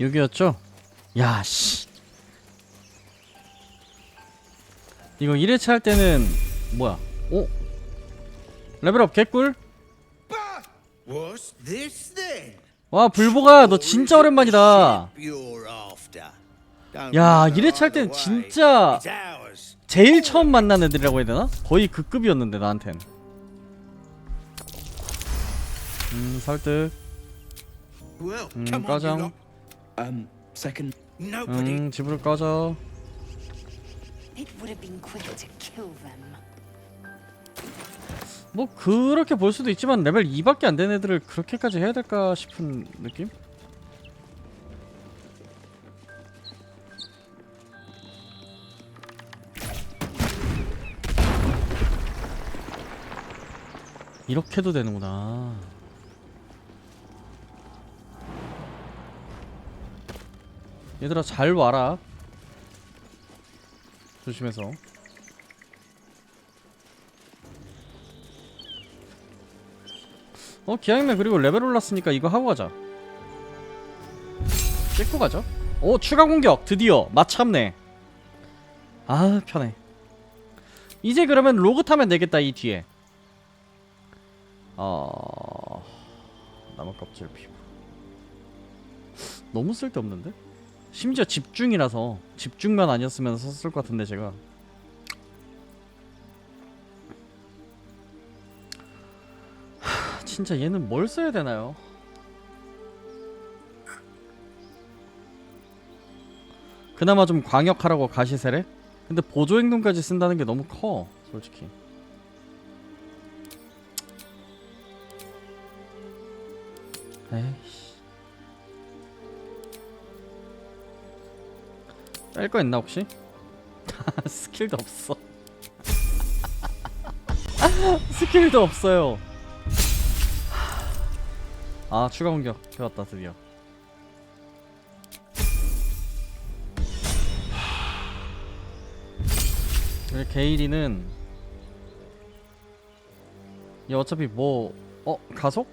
여기였죠? 야, 씨. 이거 1회차 할 때는 뭐야? 오? 레벨업 개꿀? 와, 불보가 너 진짜 오랜만이다. 야, matter 1회차 할 way. 진짜. 제일 처음 만난 애들이라고 해야 되나? 거의 그 급이었는데 나한텐. 음, 설득. 음, lot. Um, second. Nobody. 음, 집으로 꺼져. It would have been quicker to kill them. 뭐 그렇게 볼 수도 있지만 레벨 2밖에 안 된 애들을 그렇게까지 해야 될까 싶은 느낌? 이렇게도 되는구나. 얘들아 잘 와라. 조심해서. 어 기왕이면 그리고 레벨 올랐으니까 이거 하고 가자. 찍고 가죠. 오 추가 공격! 드디어! 마참네 아 편해. 이제 그러면 로그 타면 되겠다 이 뒤에. 어... 나무 껍질 피부. 너무 쓸데없는데? 심지어 집중이라서 집중만 아니었으면 썼을 것 같은데 제가 진짜 얘는 뭘 써야 되나요? 그나마 좀 광역하라고 가시세래? 근데 보조 행동까지 쓴다는 게 너무 커 솔직히 에이씨 뺄거 있나 혹시? 스킬도 없어 스킬도 없어요 아 추가 공격 배웠다 드디어 우리 게일이는 얘 어차피 뭐 어? 가속?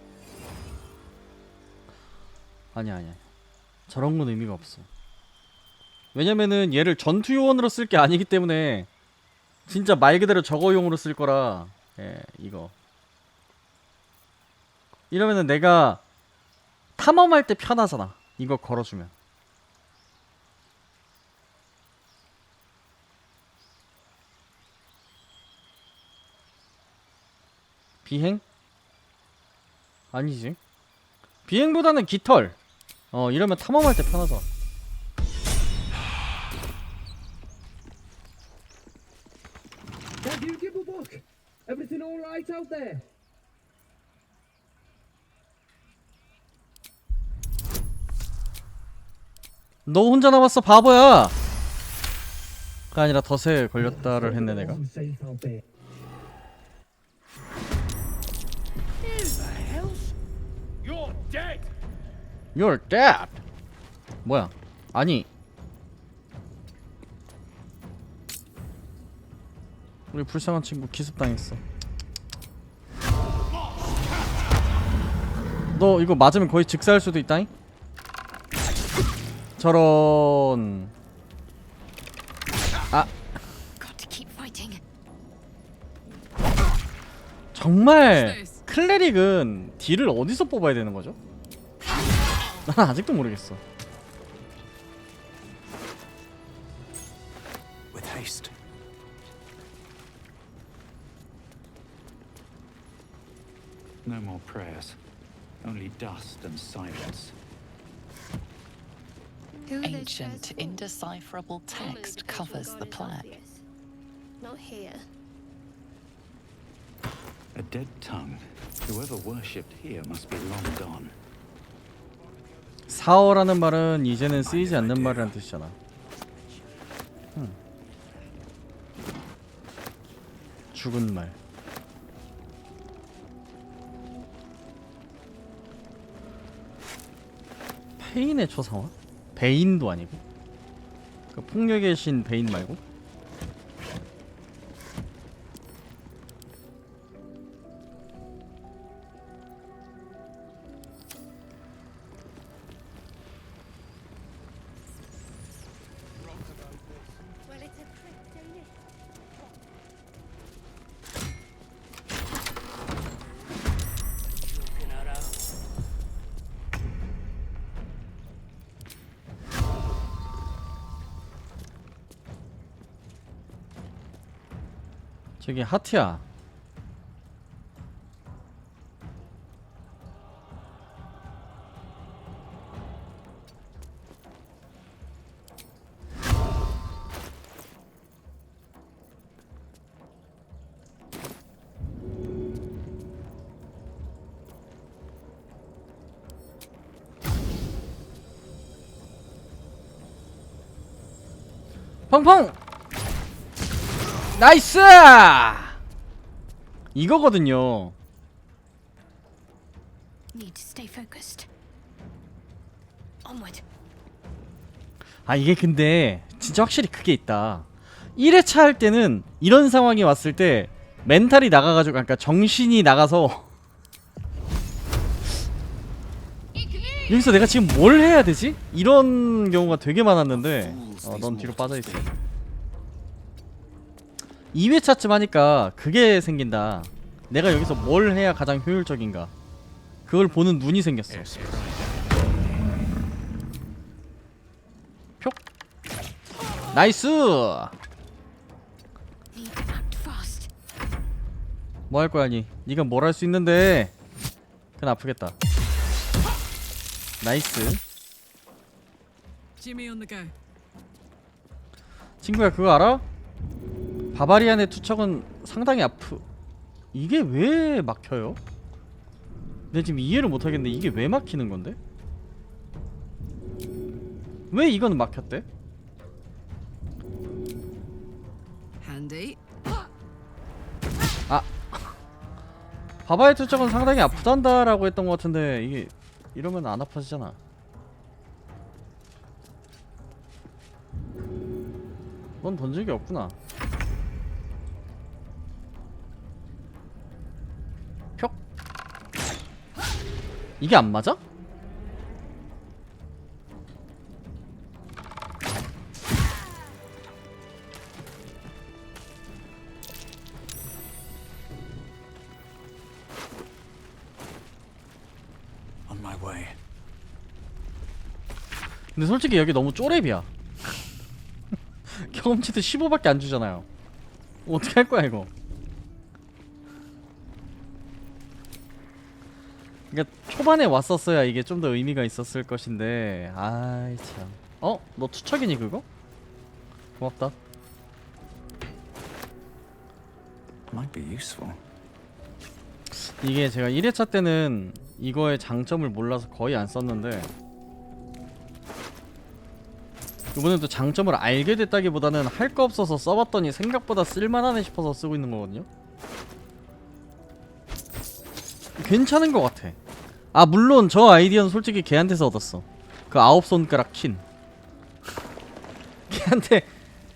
아니야 아니야 저런 건 의미가 없어 왜냐면은 얘를 전투 요원으로 쓸 게 아니기 때문에 진짜 말 그대로 저거용으로 쓸 거라 예 이거 이러면은 내가 탐험할 때 편하잖아. 이거 걸어주면. 비행? 아니지. 비행보다는 깃털. 어, 이러면 탐험할 때 편하잖아. Have you give a book? Everything there? 너 혼자 남았어, 바보야! 가 아니라 덫에 걸렸다를 했네, 내가. There. You're dead. 뭐야? 아니. 우리 불쌍한 친구 기습당했어. 너 이거 맞으면 거의 즉사할 수도 있다잉? 저런. 아. 정말 클레릭은 딜을 어디서 뽑아야 되는 거죠? 난 아직도 모르겠어. No more prayers. Only dust and silence. Ancient, indecipherable text covers the plaque. Not here. A dead tongue. Whoever worshipped here must be long gone. 사어라는 말은 이제는 쓰이지 않는 말이란 뜻이잖아. 음. 죽은 말. 페인의 초상화? 베인도 아니고? 그 폭력의 신 베인 말고? 저기 하트야. 펑펑 나이스! 이거거든요. 아 이게 근데 진짜 확실히 그게 있다. 1회차 할 때는 이런 상황이 왔을 때 멘탈이 나가가지고 그러니까 정신이 나가서 여기서 내가 지금 뭘 해야 되지? 이런 경우가 되게 많았는데. 어, 넌 뒤로 빠져있어 2회차쯤 하니까 그게 생긴다. 내가 여기서 뭘 해야 가장 효율적인가. 그걸 보는 눈이 생겼어. 표. 나이스. 뭐 할 거야 니? 니가 뭘 할 수 있는데? 그건 아프겠다. 나이스. 친구야 그거 알아? 바바리안의 투척은 상당히 아프 이게 왜 막혀요? 내가 지금 이해를 못하겠는데 이게 왜 막히는 건데? 왜 이거는 막혔대? Handy. 바바의 투척은 상당히 아프단다 라고 했던 것 같은데 이게 이러면 안 아파지잖아 넌본 적이 없구나. 표 이게 안 맞아? 근데 솔직히 여기 너무 쪼렙이야 경험치도 15밖에 안 주잖아요 어떻게 할 거야 이거 그러니까 초반에 왔었어야 이게 좀 더 의미가 있었을 것인데 아이 참 어? 너 투척이니 그거? 고맙다 Might be useful. 이게 제가 1회차 때는 이거의 장점을 몰라서 거의 안 썼는데 이번엔 또 장점을 알게 됐다기보다는 할 거 없어서 써봤더니 생각보다 쓸만하네 싶어서 쓰고 있는 거거든요. 괜찮은 것 같아. 아 물론 저 아이디어는 솔직히 걔한테서 얻었어. 그 아홉 손가락 킨. 걔한테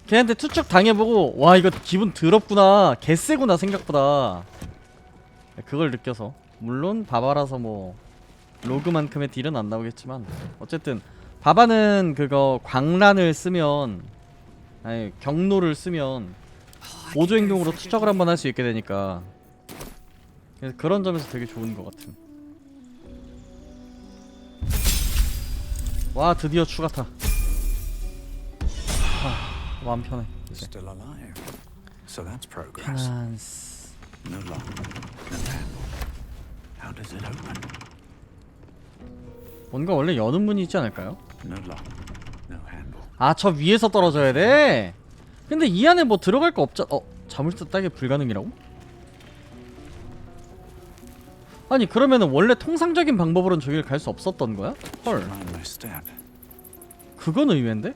걔한테 투척 당해보고 와 이거 기분 더럽구나. 개쎄구나 생각보다. 그걸 느껴서. 물론 바바라서 뭐 로그만큼의 딜은 안 나오겠지만 어쨌든 바바는 그거 광란을 쓰면 아니 경로를 쓰면 보조 행동으로 투척을 한번 할 수 있게 되니까. 그래서 그런 점에서 되게 좋은 것 같은 와 드디어 추가타. 아, 마음 편해. 이제 open? 뭔가 원래 여는 문이 있지 않을까요? 아 저 위에서 떨어져야 돼? 근데 이 안에 뭐 들어갈 거 없자 어? 자물쇠 따기 불가능이라고? 아니 그러면은 원래 통상적인 방법으로는 저길 갈수 없었던 거야? 헐. 그건 의외인데?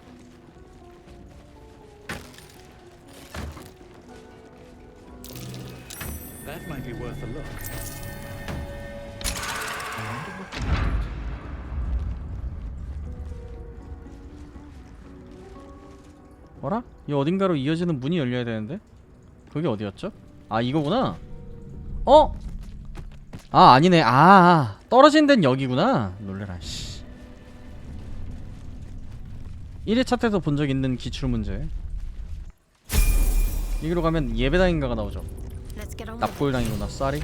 뭐라? 이 어딘가로 이어지는 문이 열려야 되는데? 그게 어디였죠? 아 이거구나 어? 아 아니네 아, 아 떨어진 데는 여기구나 놀래라 씨 1회차 때도 본 적 있는 기출문제 여기로 가면 예배당인가가 나오죠. 납골당이구나 쏘리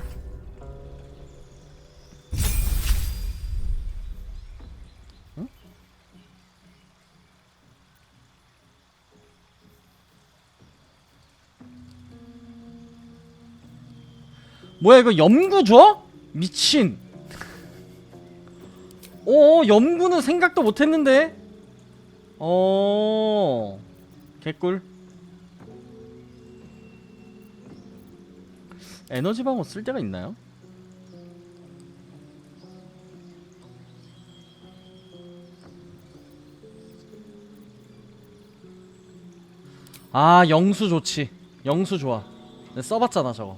뭐야 이거 염구 줘? 미친. 어 염구는 생각도 못했는데. 어 개꿀. 에너지 방어 쓸 데가 있나요? 아 영수 좋지. 영수 좋아. 내가 써봤잖아 저거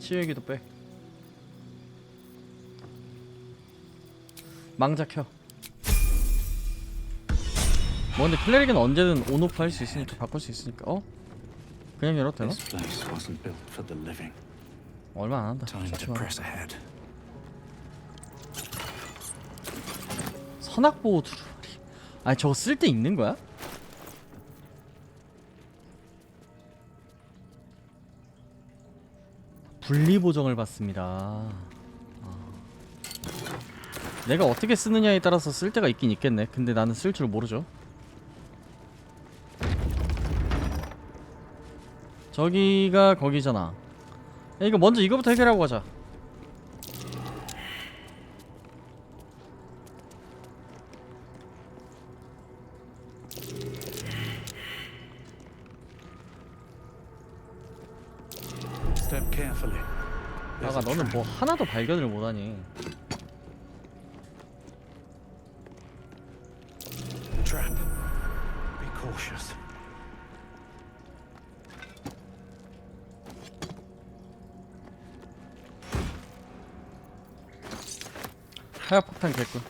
치유기도 빼 망자 켜 뭐 근데 클레릭은 언제든 온오프 할 수 있으니까 바꿀 수 있으니까 어? 그냥 열어도 되나? This place wasn't built for the living. 얼마 안 한다 Time to 좋지만. press ahead. 선악보호 두루마리 아니 저거 쓸 때 있는 거야? 분리 보정을 받습니다. 아. 내가 어떻게 쓰느냐에 따라서 쓸 때가 있긴 있겠네. 근데 나는 쓸 줄 모르죠. 저기가 거기잖아. 야, 이거 먼저 이거부터 해결하고 가자 하나도 발견을 못하니 Trap. Be cautious. 하얀 폭탄 개꿀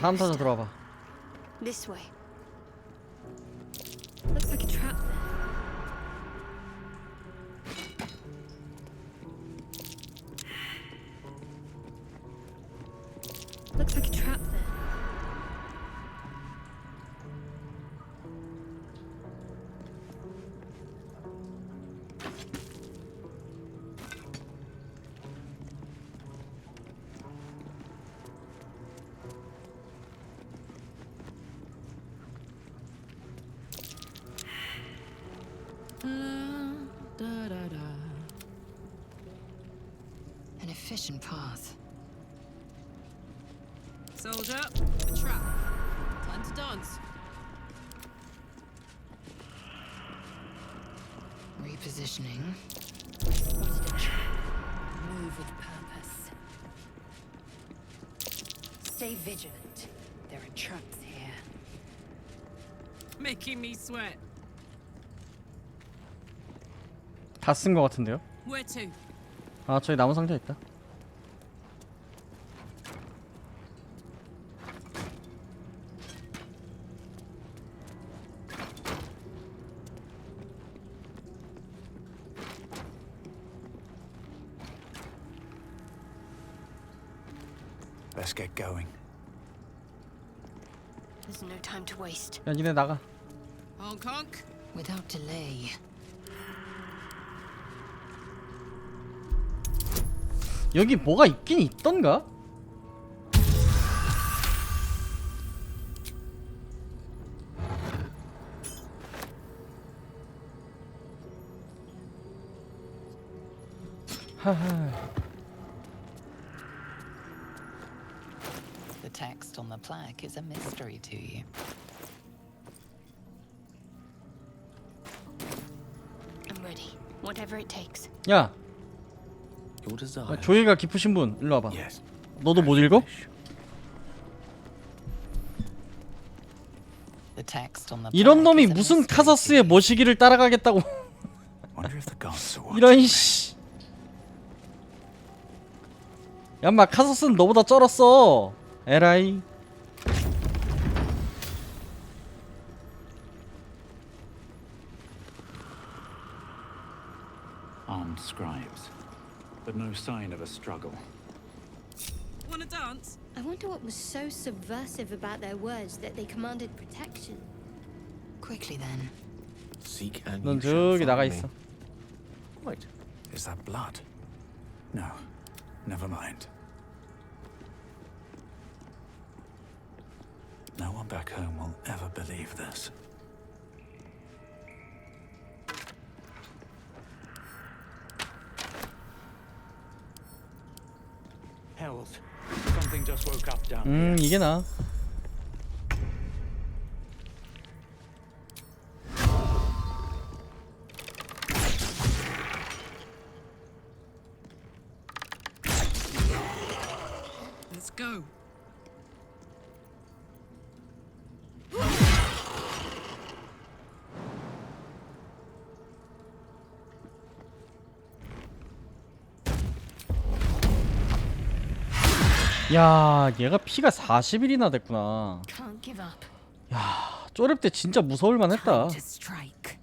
다음 타자. 들어와봐 This way. Looks like a trap there. An efficient path. Soldier, a trap. Time to dance. Repositioning. Spotted a trap. Move with purpose. Stay vigilant. There are traps here. Making me sweat. 다쓴거 같은데요? Where to? 아 저기 나무 상자 있다 Let's get going. There's no time to waste. 야 니네 나가 Honk honk. Without delay. 여기 뭐가 있긴 있던가? 하하 The text on the plaque is a mystery to you. I'm ready. Whatever it takes. 야 Your desire. 아, 조예가 깊으신 분 일로 와봐 Yes. 너도 못 읽어? The text on the 이런 plaque 놈이 is a 무슨 mystery to 카사스의 you. 모시기를 따라가겠다고 Wonder if the gods are watching. 이런 씨 야마 카사스는 너보다 쩔었어 에라이 but no sign of a struggle. Wanna dance? I wonder what was so subversive about their words that they commanded protection. Quickly then. Seek and 넌 you shall 저기 나가 find 있어. me. Wait, is that blood? No, never mind. No one back home will ever believe this. 음. 이게 나. Let's go. 야 얘가 피가 40일이나 됐구나. Up. 쪼렙 때 진짜 무서울 만 했다. Time to strike.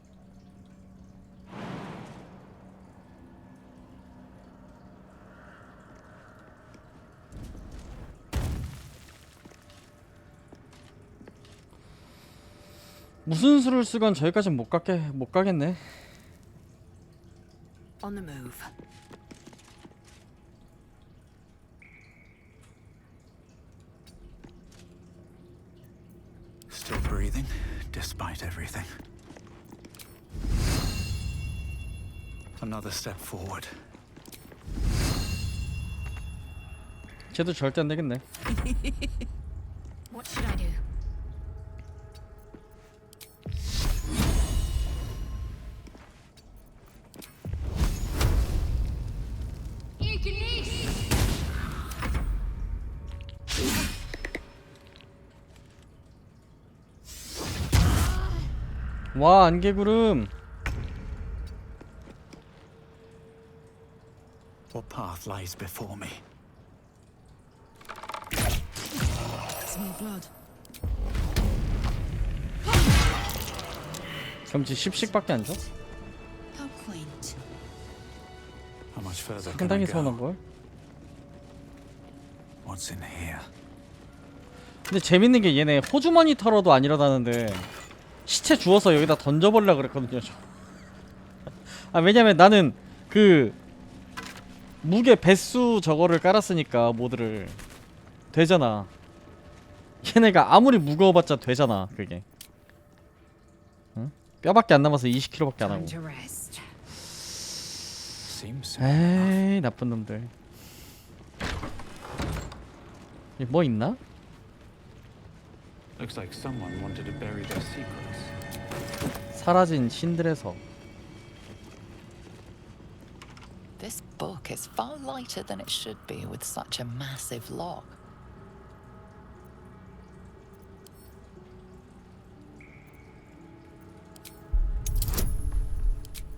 무슨 수를 쓰건 저기까진 못 가게 못 가겠네. On the move. breathing, despite everything. Another step forward. 쟤도 절대 안 되겠네. 와 안개구름. What path lies before me? Smell blood. 경치 10씩밖에 안 줘? How quaint. How much further can I 상당히 go? 서운한 걸. What's in here? 근데 재밌는 게 얘네 호주머니 털어도 안 일어나는데 시체 주워서 여기다 던져버리려 그랬거든요. 저. 아 왜냐면 나는 그 무게 배수 저거를 깔았으니까 모드를 되잖아. 얘네가 아무리 무거워봤자 되잖아 그게. 응? 뼈밖에 안 남아서 20kg밖에 안 하고. 에이 나쁜 놈들. 이뭐 있나? Looks like someone wanted to bury their secrets. 사라진 신들의 석. This book is far lighter than it should be with such a massive lock.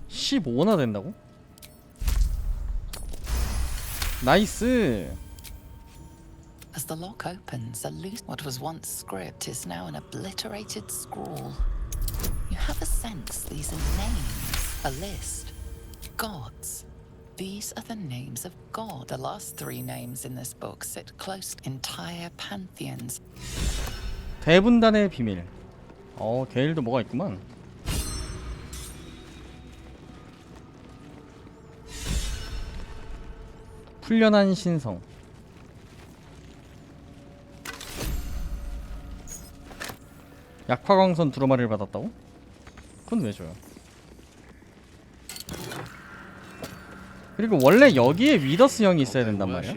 십 15나 된다고? 나이스. As the lock opens, a loose what was once script is now an obliterated scrawl. You have a sense these are names, a list. Gods. These are the names of God. The last three names in this book sit close to entire pantheons. 대분단의 비밀. 어, 게일도 뭐가 있구만. 풀려난 신성. 약화광선 두루마리를 받았다고? 그건 왜 줘요? 그리고 원래 여기에 위더스 형이 있어야 된단 말이야.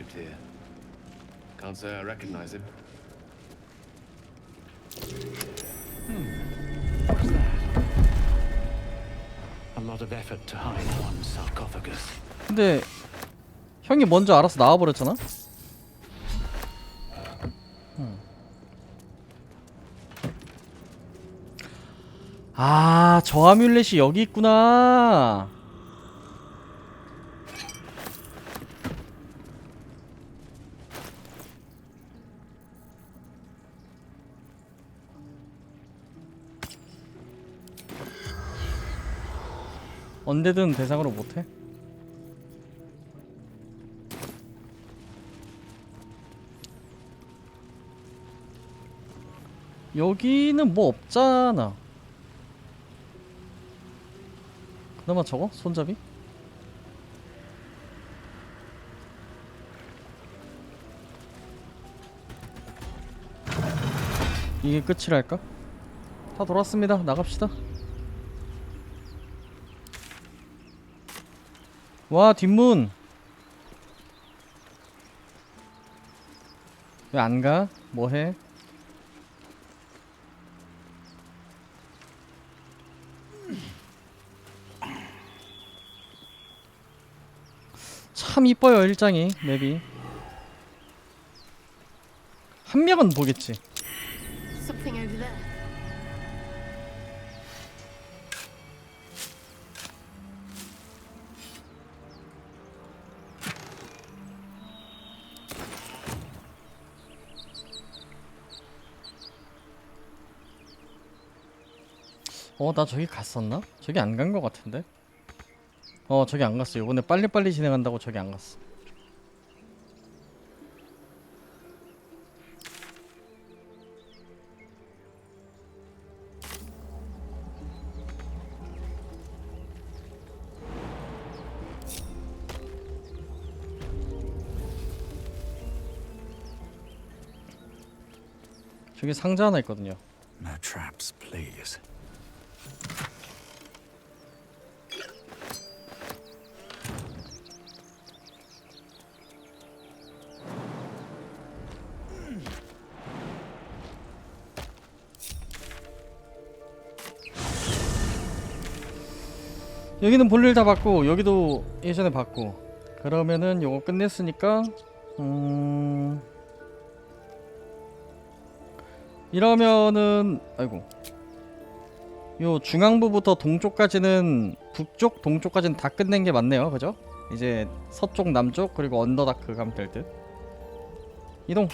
근데 형이 먼저 알아서 나와버렸잖아? 아, 저 아뮬렛이 여기 있구나. 언제든 대상으로 못해? 여기는 뭐 없잖아 그나마 저거? 손잡이? 이게 끝이랄까? 다 돌았습니다 나갑시다 와 뒷문 왜 안 가? 뭐해? 참 이뻐요 일장이 맵이 한 명은 보겠지. 어 나 저기 갔었나? 저기 안간거 같은데? 어 저기 안 갔어 요번에 빨리빨리 진행한다고 저기 안 갔어. 저기 상자 하나 있거든요. No traps, please. 여기는 볼일 다 봤고 여기도 예전에 봤고. 그러면은 요거 끝냈으니까 음 이러면은 아이고. 요 중앙부부터 동쪽까지는 북쪽 동쪽까지는 다 끝낸 게 맞네요. 그죠? 이제 서쪽 남쪽 그리고 언더다크 가면 될 듯. 이동